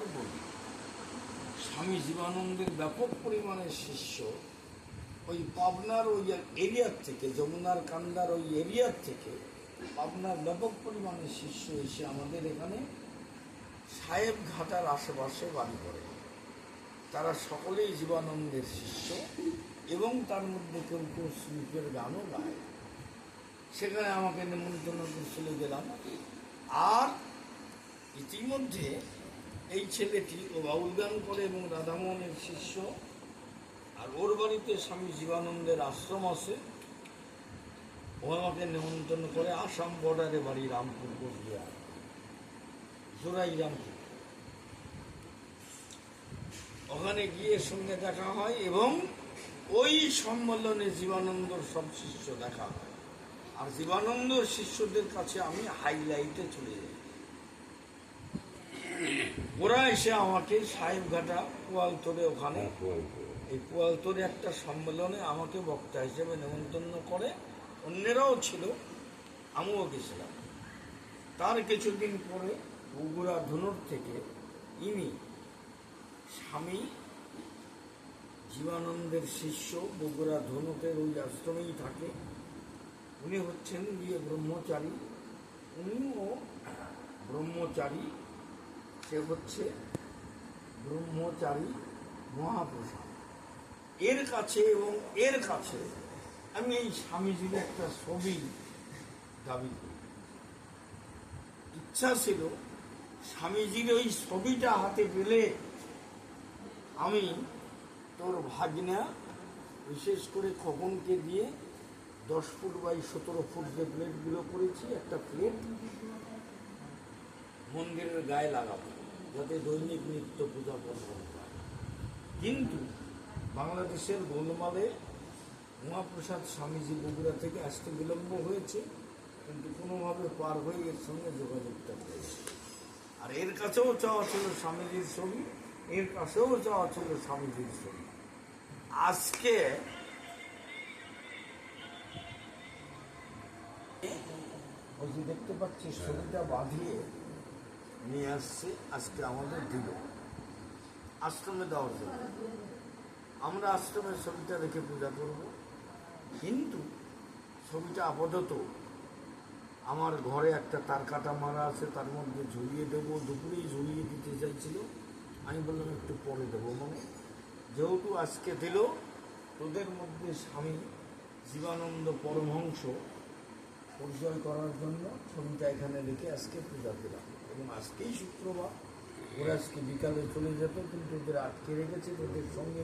আর বলি স্বামী জীবানন্দের ব্যাপক পরিমাণে শিষ্য ওই পাবনার ওই এরিয়ার থেকে, যমুনার কান্দার ওই এরিয়ার থেকে পাবনার ব্যাপক পরিমাণে শিষ্য এসে আমাদের এখানে সাহেব ঘাটার আশেপাশে বাড়ি করে। তারা সকলেই জীবানন্দের শিষ্য এবং তার মধ্যে কেউ কেউ শিল্পের গানও গায়। সেখানে আমাকে নিমন্ত্রণ করছিল গেলাম আর ইতিমধ্যে এই ছেলেটি ও বাউল গান করে এবং রাধামোহনের শিষ্য। আর ওর বাড়িতে স্বামী জীবানন্দের আশ্রম আছে। ও আমাকে নিমন্ত্রণ করে আসাম বর্ডারে বাড়ি রামপুর, কোচবিহার। জোড়াই রামপুর। ওখানে গিয়ে সঙ্গে দেখা হয় এবং ওই সম্মেলনে জীবানন্দর সব শিষ্য দেখা হয়। আর জীবানন্দর শিষ্যদের কাছে আমি হাইলাইটে চলে যাই। ওরা এসে আমাকে সাহেবঘাটা পোয়ালতোড়ে ওখানে এই পোয়ালতোড়ে একটা সম্মেলনে আমাকে বক্তা হিসেবে নেমন্তন্ন করে। অন্যেরাও ছিল আমিও গেছিলাম। তার কিছুদিন পরে বগুড়া ধনুর থেকে ইনি স্বামী জীবানন্দের শিষ্য বগুড়া ধনুকের ওই আশ্রমেই থাকে। উনি হচ্ছেন গিয়ে ব্রহ্মচারী। উনিও ব্রহ্মচারী সে হচ্ছে ব্রহ্মচারী মহাপ্রসাদ। এর কাছে এবং এর কাছে আমি এই স্বামীজির একটা ছবি দাবি করি। ইচ্ছা ছিল স্বামীজির ওই ছবিটা হাতে পেলে আমি তোর ভাগনা বিশেষ করে খগনকে দিয়ে দশ ফুট বাই সতেরো ফুট যে প্লেটগুলো করেছি, একটা প্লেট মন্দিরের গায়ে লাগাবো, যাতে দৈনিক নিত্য পূজা করব কিন্তু বাংলাদেশের গোলমালে মহাপ্রসাদ স্বামীজি বগুড়া থেকে আসতে বিলম্ব হয়েছে, কিন্তু কোনোভাবে পার হয়ে এর সঙ্গে যোগাযোগটা পেয়েছে আর এর কাছেও চাওয়া ছিল স্বামীজির ছবি, এর কাছেও চাওয়া ছিল স্বামীজির ছবি। আজকে যে দেখতে পাচ্ছি ছবিটা বাঁধিয়ে নিয়ে আসছে, আজকে আমাদের দিল। আশ্রমে দেওয়ার জন্য। আমরা আশ্রমের ছবিটা রেখে পূজা করব। কিন্তু ছবিটা আপাতত আমার ঘরে একটা তার কাটা মারা আছে, তার মধ্যে ঝুলিয়ে দেবো। দুপুরেই ঝুলিয়ে দিতে চাইছিল। আমি বললাম, একটু পরে দেবো মানে। যেহেতু আজকে দিল, তোদের মধ্যে স্বামী জীবানন্দ পরমহংস পরিচয় করার জন্য ছবিটা এখানে রেখে আজকে পূজা দিলাম। এবং আজকেই শুক্রবার, ওরা আজকে বিকালে চলে যেত, কিন্তু ওদের আটকে রেখেছে ওদের সঙ্গে